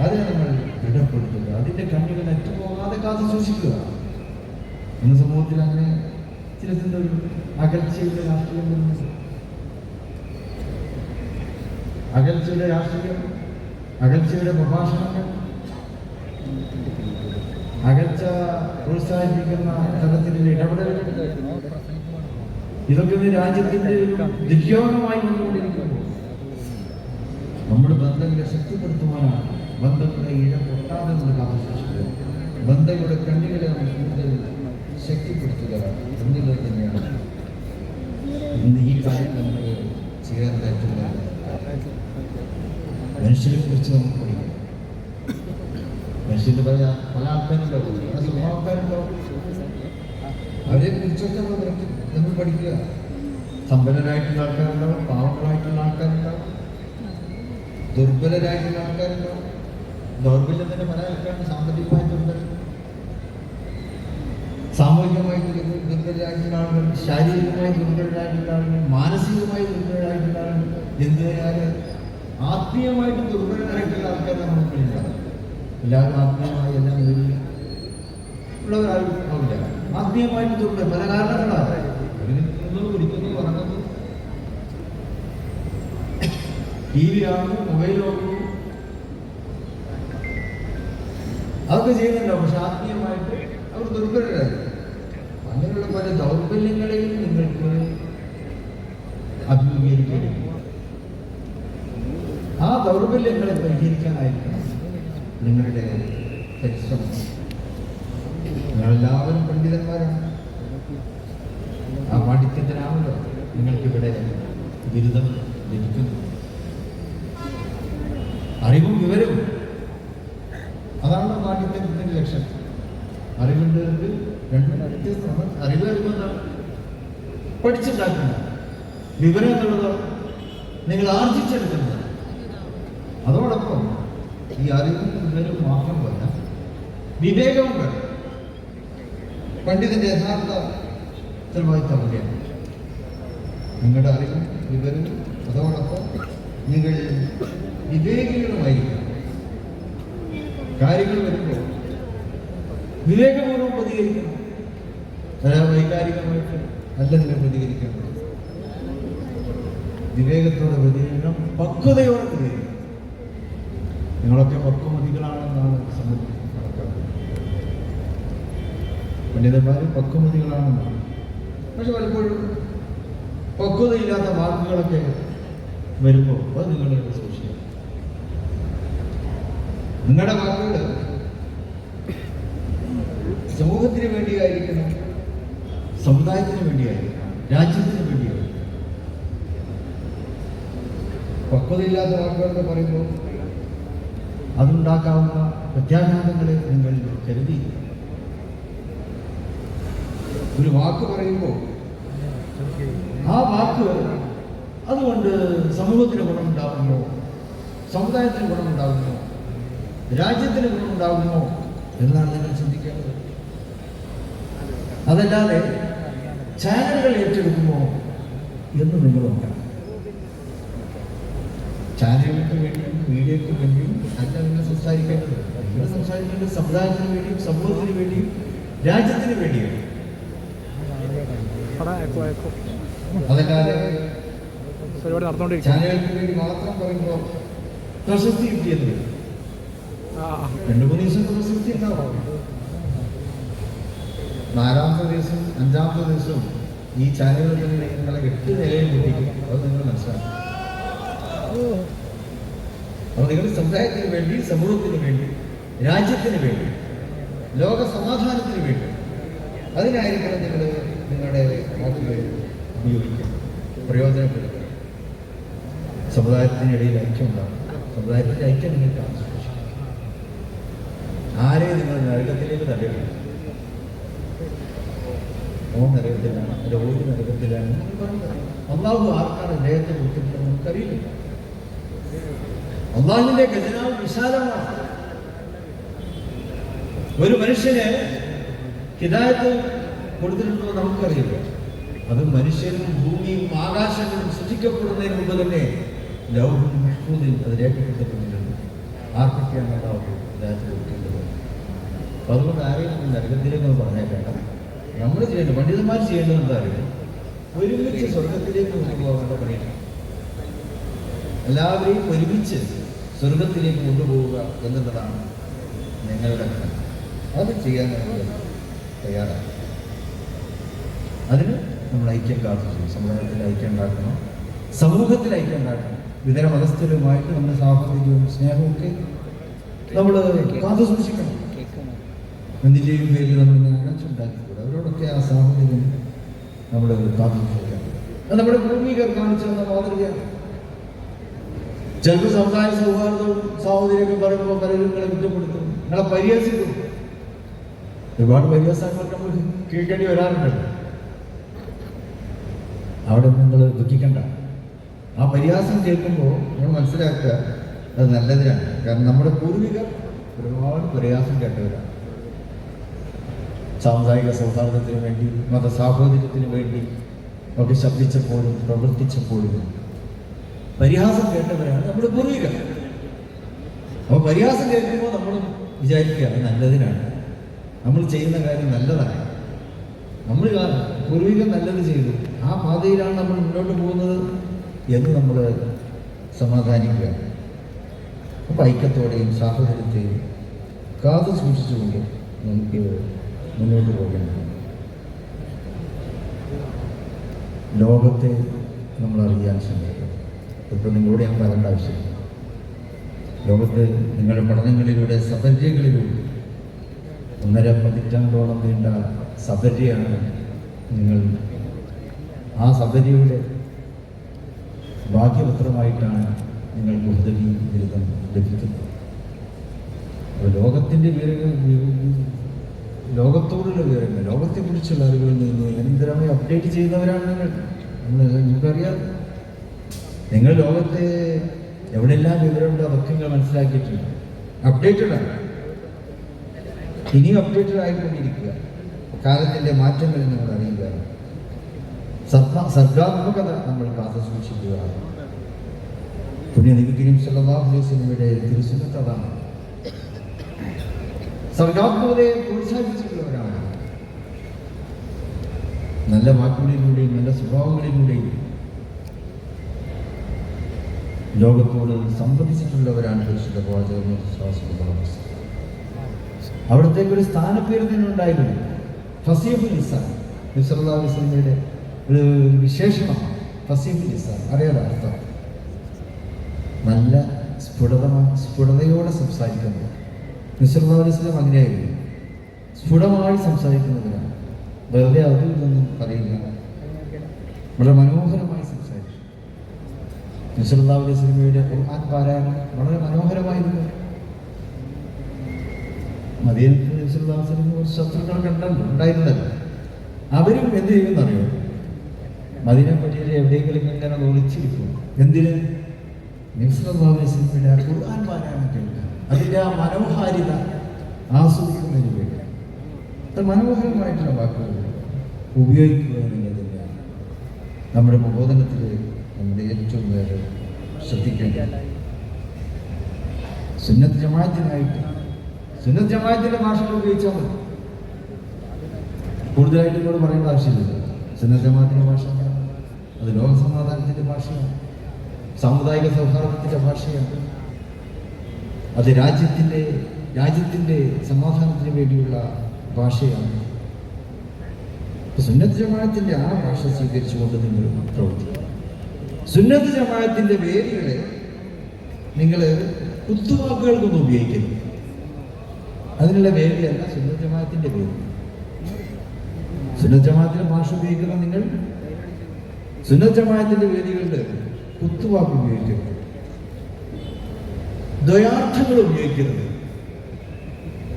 അതിനെ നമ്മൾ ദൃഢപ്പെടുത്തുക. അതിന്റെ കണ്ണുകൾ അറ്റുപോകാതെ കാത്തു സൂക്ഷിക്കുക. ഇന്ന് സമൂഹത്തിൽ അങ്ങനെ ചില ഒരു അകൽച്ചയുടെ രാഷ്ട്രീയം അകൽച്ചയുടെ രാഷ്ട്രീയം അകൽച്ചയുടെ പ്രഭാഷണങ്ങൾ അകൽച്ച പ്രോത്സാഹിപ്പിക്കുന്ന തരത്തിലുള്ള ഇടപെടലുകൾ ഇതൊക്കെ രാജ്യത്തിന്റെ ഒരു ദുര്യോഗമായി വന്നുകൊണ്ടിരിക്കുമ്പോൾ നമ്മുടെ ബന്ധങ്ങളെ ശക്തിപ്പെടുത്തുവാനാണ് ബന്ധങ്ങളെ ഇഴ പൊട്ടാതെ നമ്മൾ കാത്തുസൂക്ഷിക്കുക ബന്ധങ്ങളുടെ കണ്ണികളെ നമ്മൾ കൂടുതൽ ശക്തിപ്പെടുത്തുക എന്നുള്ളത് തന്നെയാണ്. ഇന്ന് ഈ കാര്യം ചെയ്യാൻ പറ്റുന്ന മനുഷ്യരെ കുറിച്ച് നമുക്ക് പഠിക്കാം. പല പല അവരെ കുറിച്ചൊക്കെ നമ്മൾ നമ്മൾ പഠിക്കുക. സമ്പന്നരായിട്ടുള്ള ആൾക്കാരുണ്ടാവും പാവങ്ങളായിട്ടുള്ള ആൾക്കാരുണ്ടാവും ദുർബലരായിട്ടുള്ള ആൾക്കാരുണ്ടാവും ദൗർബല്യത്തിന്റെ പല ആൾക്കാരുണ്ട് സാമ്പത്തികമായ ദുർബലം സാമൂഹികമായി ദുർബ- ദുർബലരായിട്ടുള്ള ആളുകൾ ശാരീരികമായി ദുർബലരായിട്ടുള്ള ആളുകൾ മാനസികമായി ദുർബലരായിട്ടുള്ള ആളുകൾ എന്തിനാല് ആത്മീയമായിട്ട് ദുർബലരായിട്ടുള്ള ആൾക്കാർ നമ്മുടെ മുന്നിലുണ്ടാകും എല്ലാവരും ആത്മീയമായി എല്ലാം ആത്മീയമായിട്ട് ദുർബലം പല കാരണങ്ങളാണ് കുടിക്കുന്നു ഉറങ്ങുന്നു ടി വി കാണുന്നു മൊബൈൽ അതൊക്കെ ചെയ്യുന്നുണ്ടോ? പക്ഷെ ആത്മീയമായിട്ട് അവർ ദുർബലരായി അങ്ങനെയുള്ള പല ദൗർബല്യങ്ങളെയും നിങ്ങൾക്ക് അഭിമുഖീകരിക്കണം ആ ദൗർബല്യങ്ങളെ പരിഹരിക്കാനായിരിക്കണം നിങ്ങളുടെ പരിശ്രമം. നിങ്ങളെല്ലാവരും പണ്ഡിതന്മാരാണ്. ആ പാണ്ഡിത്യത്തിനാണല്ലോ നിങ്ങൾക്കിവിടെ ബിരുദം ലഭിക്കുന്നു അറിവും വിവരവും അറിവുണ്ട് രണ്ട് വ്യത്യസ്തമാണ് അറിവ് എന്താണ് പഠിച്ചുണ്ടാക്കുന്നത് വിവരം എന്നുള്ളത് നിങ്ങൾ ആർജിച്ചെടുക്കുന്നത്. അതോടൊപ്പം ഈ അറിവും വിവരവും മാത്രം പോരാ വിവേകവും വേണം. പണ്ഡിതന്റെ യഥാർത്ഥ ഉത്തരവാദിത്തം അവിടെയാണ്. നിങ്ങളുടെ അറിവും വിവരവും അതോടൊപ്പം നിങ്ങൾ വിവേകികളുമായിരിക്കണം. കാര്യങ്ങൾ വരുമ്പോൾ വിവേകപൂർവം പ്രതികരിക്കണം വൈകാരികമായിട്ട് അല്ലെങ്കിലും നിങ്ങൾ പ്രതികരിക്കേണ്ടത് വിവേകത്തോടെ പ്രതികരിക്കണം പക്വതയോടെ പ്രതികരിക്കണം നിങ്ങളൊക്കെ പക്വമതികളാണെന്നാണ് സമൂഹത്തിൽ പണ്ഡിതന്മാർ പക്വമതികളാണെന്നാണ്. പക്ഷെ പലപ്പോഴും പക്വതയില്ലാത്ത വാക്കുകളൊക്കെ വരുമ്പോൾ അത് നിങ്ങളുടെ സൂക്ഷിക്കണം നിങ്ങളുടെ വാക്കുകൾ സമൂഹത്തിന് വേണ്ടിയായിരിക്കണം സമുദായത്തിന് വേണ്ടിയായിരിക്കണം രാജ്യത്തിന് വേണ്ടിയായിരിക്കണം. പക്വതയില്ലാത്ത വാക്കുകളൊക്കെ പറയുമ്പോൾ അതുണ്ടാക്കാവുന്ന പ്രത്യാഘാതങ്ങളെ നിങ്ങൾ കരുതി. ഒരു വാക്ക് പറയുമ്പോൾ ആ വാക്ക് അതുകൊണ്ട് സമൂഹത്തിന് ഗുണമുണ്ടാകുമോ സമുദായത്തിന് ഗുണമുണ്ടാകുമോ രാജ്യത്തിന് ഗുണമുണ്ടാകുമോ എന്നാണ് നിങ്ങൾ അതല്ലാതെ ചാനലുകൾ ഏറ്റെടുക്കുമോ എന്ന് നിങ്ങൾ നോക്കണം. ചാനലുകൾക്ക് വേണ്ടിയും മീഡിയക്ക് വേണ്ടിയും അല്ല നിങ്ങൾ സംസാരിക്കേണ്ടത്. നിങ്ങൾ സംസാരിക്കേണ്ടത് സമുദായത്തിന് വേണ്ടിയും സമൂഹത്തിന് വേണ്ടിയും രാജ്യത്തിന് വേണ്ടിയും അതല്ലാതെ ചാനലുകൾക്ക് വേണ്ടി മാത്രം പറയുമ്പോൾ പ്രശസ്തി കിട്ടിയത്. രണ്ടു മൂന്ന് ദിവസം പ്രശസ്തി ഉണ്ടാവും. നാലാമത്തെ ദിവസം അഞ്ചാമത്തെ ദിവസവും ഈ ചാനലുകളിൽ നിങ്ങളെ എട്ട് നിലയിൽ കിട്ടിക്കും. അത് നിങ്ങൾ മനസ്സിലാക്കും അപ്പോൾ നിങ്ങൾ സമുദായത്തിന് വേണ്ടി സമൂഹത്തിന് വേണ്ടി രാജ്യത്തിന് വേണ്ടി ലോക സമാധാനത്തിന് വേണ്ടി അതിനായിരിക്കണം നിങ്ങൾ നിങ്ങളുടെ വാക്കുകൾ ഉപയോഗിക്കുക. പ്രയോജനപ്പെടുത്തുക. സമുദായത്തിനിടയിൽ ഐക്യം ഉണ്ടാകും സമുദായത്തിന്റെ ഐക്യം നിങ്ങൾക്ക് ആവശ്യം ആരെയും നിങ്ങൾ നരകത്തിലേക്ക് തള്ളിയില്ല ഓ നരകത്തിലാണ് അല്ല ഒരു നരകത്തിലാണ്. അള്ളാഹു ആർക്കാണ് അദ്ദേഹത്തെ കൊടുത്തിട്ടുള്ളത് നമുക്കറിയില്ല അള്ളാഹുവിന്റെ ഖജനാവ് വിശാലമാണ്. ഒരു മനുഷ്യന് ഹിതായത്ത് കൊടുത്തിട്ടുണ്ടോ നമുക്കറിയില്ല. അത് മനുഷ്യനും ഭൂമിയും ആകാശങ്ങളും സൃഷ്ടിക്കപ്പെടുന്നതിന് മുമ്പ് തന്നെ ലൗഹും മഹ്ഫൂദിൽ അത് രേഖപ്പെടുത്തപ്പെട്ടിട്ടുണ്ട് ആർക്കൊക്കെയാണ് ഇതായിട്ട് കൊടുക്കേണ്ടത്? അതുകൊണ്ട് ആരെയും നരകത്തിലേക്ക് പറഞ്ഞേക്കേണ്ട. നമ്മൾ ചെയ്യേണ്ടത് പണ്ഡിതന്മാർ ചെയ്യേണ്ടത് എന്താ അറിയാം? ഒരുമിച്ച് സ്വർഗത്തിലേക്ക് കൊണ്ടുപോകേണ്ട പണിയാണ്. എല്ലാവരെയും ഒരുമിച്ച് സ്വർഗത്തിലേക്ക് കൊണ്ടുപോവുക എന്നുള്ളതാണ് ഞങ്ങളുടെ. അത് ചെയ്യാൻ നമ്മൾ തയ്യാറാണ്. അതിന് നമ്മൾ ഐക്യം കാത്തു സമുദായത്തിൽ ഐക്യം ഉണ്ടാക്കണം. സമൂഹത്തിൽ ഐക്യം ഉണ്ടാക്കണം. ഇതര മതസ്ഥരുമായിട്ട് നമ്മുടെ സാഹോദര്യവും സ്നേഹവും ഒക്കെ നമ്മൾ കാത്തു സൂക്ഷിക്കണം. എന്തിന്റെയും പേരിൽ നമ്മൾ അടച്ചുണ്ടാക്കിക്കൂടെ അവരോടൊക്കെ ആ സാഹചര്യം കാത്തു സൂക്ഷിക്കണം അത് നമ്മുടെ പൂർവികർ കാണിച്ചു തന്ന മാതൃകയാണ്. ചിലപ്പോൾ സമുദായ സൗഹാർദ്ദവും സാഹോദര്യമൊക്കെ പറയുമ്പോൾ പലരും നിങ്ങളെ കുറ്റപ്പെടുത്തും നിങ്ങളെ പരിഹസിക്കും. ഒരുപാട് പരിഹാസങ്ങൾ നമ്മൾ കേൾക്കേണ്ടി വരാറുണ്ടല്ലോ അവിടെ നിങ്ങൾ ദുഃഖിക്കണ്ട. ആ പരിഹാസം കേൾക്കുമ്പോൾ നമ്മൾ മനസ്സിലാക്കുക അത് നല്ലതിനാണ്. കാരണം നമ്മുടെ പൂർവികർ ഒരുപാട് പ്രയാസം കേട്ടവരാണ്. സാമുദായിക സൗഹാർദ്ദത്തിന് വേണ്ടി മത സാഹോദര്യത്തിന് വേണ്ടി ഒക്കെ ശബ്ദിച്ചപ്പോഴും പ്രവർത്തിച്ചപ്പോഴും. പരിഹാസം കേട്ടവരാണ് നമ്മുടെ പൂർവികർ. അപ്പോൾ പരിഹാസം കേൾക്കുമ്പോൾ നമ്മൾ വിചാരിക്കുക നല്ലതിനാണ്. നമ്മൾ ചെയ്യുന്ന കാര്യം നല്ലതാണ്. നമ്മൾ പൂർവികൾ നല്ലത് ചെയ്തു. ആ പാതയിലാണ് നമ്മൾ മുന്നോട്ട് പോകുന്നത് എന്ന് നമ്മൾ സമാധാനിക്കുക. അപ്പൊ ഐക്യത്തോടെയും സാഹോദര്യത്തെയും കാത്തു സൂക്ഷിച്ചുകൊണ്ട് നമുക്ക് മുന്നോട്ട് പോകേണ്ടത് ലോകത്തെ നമ്മൾ അറിയാൻ ശ്രമിക്കുക ഇപ്പോൾ നിങ്ങളോട് ഞാൻ പറയേണ്ട ആവശ്യമില്ല. ലോകത്ത് നിങ്ങളുടെ പഠനങ്ങളിലൂടെ സബര്യകളിലൂടെ ഒന്നര പതിറ്റാണ്ടോളം നീണ്ട സബര്യയാണ് നിങ്ങൾ. ആ സബര്യയുടെ ഭാഗ്യപത്രമായിട്ടാണ് നിങ്ങൾ ഉദവി ബിരുദം ലഭിക്കുന്നത്. ലോകത്തിന്റെ വിവരങ്ങൾ ലോകത്തോടുള്ള വിവരങ്ങൾ ലോകത്തെക്കുറിച്ചുള്ള അറിവുകളിൽ നിന്ന് നിരന്തരമായി അപ്ഡേറ്റ് ചെയ്യുന്നവരാണ് നിങ്ങൾ? എന്ന് നിങ്ങൾക്കറിയാം. നിങ്ങൾ ലോകത്തെ എവിടെല്ലാം വിവരമുണ്ടോ അതൊക്കെ നിങ്ങൾ മനസ്സിലാക്കിയിട്ടുണ്ട്. അപ്ഡേറ്റഡ് ആണ്. ഇനിയും അപ്ഡേറ്റഡ് ആയിക്കൊണ്ടിരിക്കുക. കാലത്തിന്റെ മാറ്റങ്ങൾ നിങ്ങൾ അറിയുക. സർഗ- സർഗാത്മകത നമ്മൾ കാത്തു സൂക്ഷിക്കുക. പുണ്യ നബി കരീം സല്ലല്ലാഹു അലൈഹി വസല്ലമയുടെ തിരുസുന്നത്ത് അതാണ് സർഗാത്മകതയെ പ്രോത്സാഹിപ്പിച്ചിട്ടുള്ളവരാണ്. നല്ല വാക്കുകളിലൂടെയും നല്ല സ്വഭാവങ്ങളിലൂടെയും ലോകത്തോട് സംബന്ധിച്ചിട്ടുള്ളവരാണ് പരിശുദ്ധ പ്രവാചകൻ അവിടത്തേക്ക് ഒരു സ്ഥാനപ്പേര് തന്നെ ഉണ്ടായിരുന്നു. ഫസീഫുൽ ഇസാൻ നബ്സല്ലാസ്ലമിയുടെ ഒരു വിശേഷമാണ് ഫസീഫുൽ ഇസാൻ അറിയാലോ അർത്ഥം? നല്ല സ്ഫുടത സ്ഫുടതയോടെ സംസാരിക്കുന്നത് അലൈസ്ലം അങ്ങനെയായിരുന്നു സ്ഫുടമായി സംസാരിക്കുന്നവരാണ്. വെറുതെ അതിൽ നിന്നും പറയില്ല വളരെ മനോഹരമായി സംസാരിച്ചു. നബ്സല്ലാ അലൈസ്ലമിയുടെ ഖുർആൻ പാരായണം വളരെ മനോഹരമായിരുന്നു. മദീനത്തിൽ നബിസ്വല്ലാസിനും കുറച്ച് ശത്രുക്കൾ കണ്ടല്ലോ ഉണ്ടായിരുന്നല്ലോ. അവരും എന്ത് ചെയ്യുമെന്നറിയോ? മദീന പള്ളിയിൽ എവിടെയെങ്കിലും ഇങ്ങനെ ഒളിച്ചിരിക്കും. എന്തിന്? നിസ്ലാസ്ലമിയുടെ ഖുർആൻ പാരായണം കേൾക്കുക അതിന്റെ ആ മനോഹാരിത ആസ്വദിക്കുന്നതിന് വേണ്ടി. അത് മനോഹരമായിട്ടുള്ള വാക്കുകൾ ഉപയോഗിക്കുക എന്നുള്ളതിനാണ് നമ്മുടെ പ്രബോധനത്തിൽ നമ്മുടെ ഏറ്റവും വേറെ ശ്രദ്ധിക്കേണ്ടത് സുന്നത്ത് ജമാഅത്തിനായിട്ട് സുന്നത്ത് ജമാഅത്തിന്റെ ഭാഷകൾ ഉപയോഗിച്ചാൽ മതി. കൂടുതലായിട്ട് ഇങ്ങോട്ട് പറയേണ്ട ആവശ്യമില്ല. സുന്നത്ത് ജമാഅത്തിന്റെ ഭാഷ അത് ലോക സമാധാനത്തിന്റെ ഭാഷയാണ്. സാമുദായിക സൗഹാർദ്ദത്തിന്റെ ഭാഷയാണ്. അത് രാജ്യത്തിന്റെ രാജ്യത്തിന്റെ സമാധാനത്തിന് വേണ്ടിയുള്ള ഭാഷയാണ്. സുന്നത്ത് ജമാഅത്തിന്റെ ആ ഭാഷ സ്വീകരിച്ചുകൊണ്ട് നിങ്ങൾ പ്രവർത്തിക്കുക. സുന്നത്ത് ജമാഅത്തിന്റെ വേദികളെ നിങ്ങൾ കുത്തുവാക്കുകൾക്കൊന്നും ഉപയോഗിക്കരുത്. അതിനുള്ള വേദിയല്ല സുന്നത്ത് ജമാഅത്തിന്റെ വേദി സുന്നത്ത് ജമാത്തിന്റെ ഭാഷ ഉപയോഗിക്കുന്ന നിങ്ങൾ സുന്നത്ത് ജമാഅത്തിന്റെ വേദികളുടെ കുത്തുവാക്ക് ഉപയോഗിക്കരുത്. ദ്വയാർത്ഥങ്ങൾ ഉപയോഗിക്കരുത്.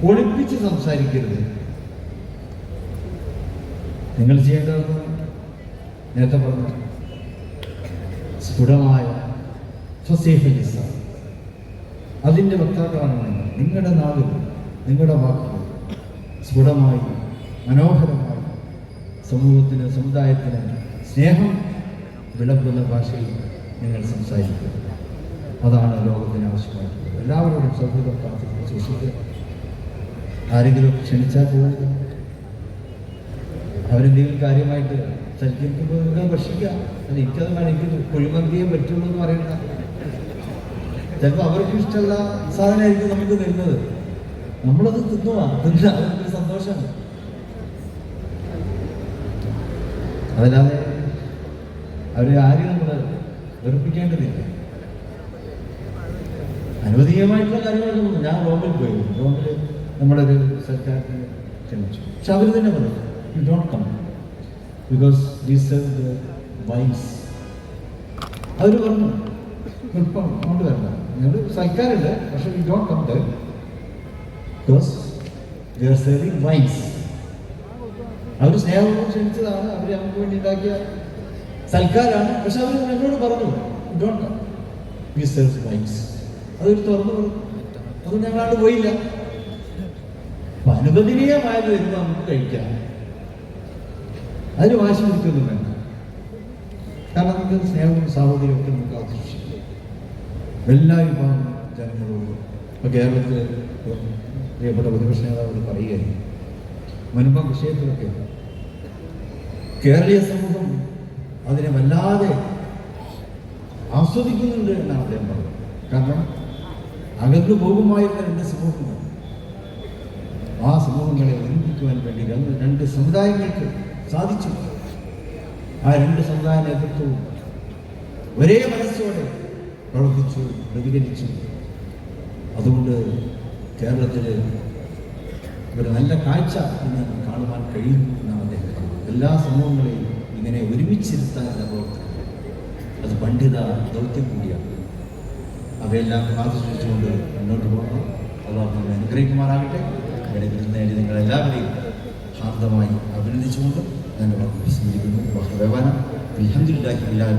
ഒളിപ്പിച്ച് സംസാരിക്കരുത്. നിങ്ങൾ ചെയ്യേണ്ടതെന്ന് നേരത്തെ പറഞ്ഞു. സ്ഫുടമായ ഫസീഹ അതിന്റെ വക്താക്കളാണ് നിങ്ങൾ. നിങ്ങളുടെ നാവിൽ നിങ്ങളുടെ വാക്കുകൾ സ്ഫുടമായി മനോഹരമായി സമൂഹത്തിന് സമുദായത്തിന് സ്നേഹം വിളമ്പുന്ന ഭാഷയിൽ നിങ്ങൾ സംസാരിക്കുക. അതാണ് ലോകത്തിന് ആവശ്യമായിട്ടുള്ളത്. എല്ലാവരോടും സൗഹൃദം കാത്തിരിക്കുക സൂക്ഷിക്കുക ആരെങ്കിലും ക്ഷണിച്ചാൽ പോകുക അവരെന്തെങ്കിലും കാര്യമായിട്ട് നിങ്ങൾ ഭക്ഷിക്കുക അത് എനിക്കത് വേണമെങ്കിൽ കുഴിമന്തിയേ പറ്റുള്ളൂ എന്ന് പറയുന്ന ചിലപ്പോൾ അവർക്ക് ഇഷ്ടമുള്ള സാധനമായിരിക്കും നമുക്ക് തരുന്നത്. നമ്മളത് തിന്നുക തിന്ന അവർക്ക് സന്തോഷമാണ് അതല്ലാതെ അവരെ ആരെയും നമ്മൾ വെറുപ്പിക്കേണ്ടതില്ല. അനുവദീയമായിട്ടുള്ള കാര്യങ്ങളൊന്നും ഞാൻ റോമിൽ പോയി. റോമിൽ നമ്മുടെ ഒരു സർക്കാരിനെ ക്ഷണിച്ചു. പക്ഷെ അവർ തന്നെ പറഞ്ഞു you don't come because serve the vice അവർ പറഞ്ഞു ഇപ്പം അങ്ങോട്ട് വരണ്ട ഞങ്ങൾ സഹിക്കാറില്ല പക്ഷെ we don't come there because we are serving vice അവർ സ്നേഹപൂർവം ക്ഷണിച്ചതാണ് അവർ നമുക്ക് വേണ്ടി ഉണ്ടാക്കിയ സൽക്കാരാണ്. പക്ഷെ അവർ എന്നോട് പറഞ്ഞു don't come we serve wines അതൊരു തുറന്നു കൊടുക്കും അതുകൊണ്ട് ഞങ്ങളാണ്ട് പോയില്ല. അനുവദനീയമായത് വരുമ്പോൾ നമുക്ക് കഴിക്കാം. അതിന് വാശി പിടിക്കൊന്നും വേണ്ട. കാരണം നമുക്ക് സ്നേഹവും സാഹോദര്യവും ഒക്കെ നമുക്ക് ആകർഷിക്കും. എല്ലാ വിഭാഗം ജനങ്ങളോടും ഇപ്പൊ കേരളത്തിലെ പ്രിയപ്പെട്ട പ്രതിപക്ഷ നേതാവ് പറയുകയായിരുന്നു മനുമ വിഷയത്തിലൊക്കെ കേരളീയ സമൂഹം അതിനെ വല്ലാതെ ആസ്വദിക്കുന്നുണ്ട് എന്നാണ് അദ്ദേഹം പറഞ്ഞത്. കാരണം അകന്നു പോകുമായിരുന്ന രണ്ട് സമൂഹങ്ങൾ. ആ സമൂഹങ്ങളെ ഒരുമിപ്പിക്കുവാൻ വേണ്ടി രണ്ട് സമുദായങ്ങൾക്ക് സാധിച്ചു. ആ രണ്ട് സമുദായ നേതൃത്വവും ഒരേ മനസ്സോടെ പ്രവർത്തിച്ചു പ്രതികരിച്ചു. അതുകൊണ്ട് കേരളത്തിൽ ഒരു നല്ല കാഴ്ച ഇന്ന് കാണുവാൻ കഴിയുന്നു എന്നാണ് അദ്ദേഹം പറഞ്ഞത്. എല്ലാ സമൂഹങ്ങളെയും ഇങ്ങനെ ഒരുമിച്ചിരുത്താനുള്ള പ്രവർത്തനം. അത് പണ്ഡിത ദൗത്യം കൂടിയാണ്. അവയെല്ലാം കാത്തുസൂക്ഷിച്ചുകൊണ്ട് മുന്നോട്ട് പോകുന്നു അള്ളാഹു നമ്മെ അനുഗ്രഹിക്കുമാറാകട്ടെ. ഇവിടെ നിന്ന് നേടി നിങ്ങളെല്ലാവരെയും ശാന്തമായി അഭിനന്ദിച്ചുകൊണ്ട് ഞാൻ വാക്ക് വിസ്മരിക്കുന്നു. വാഹന അലഹദില്ലാഹി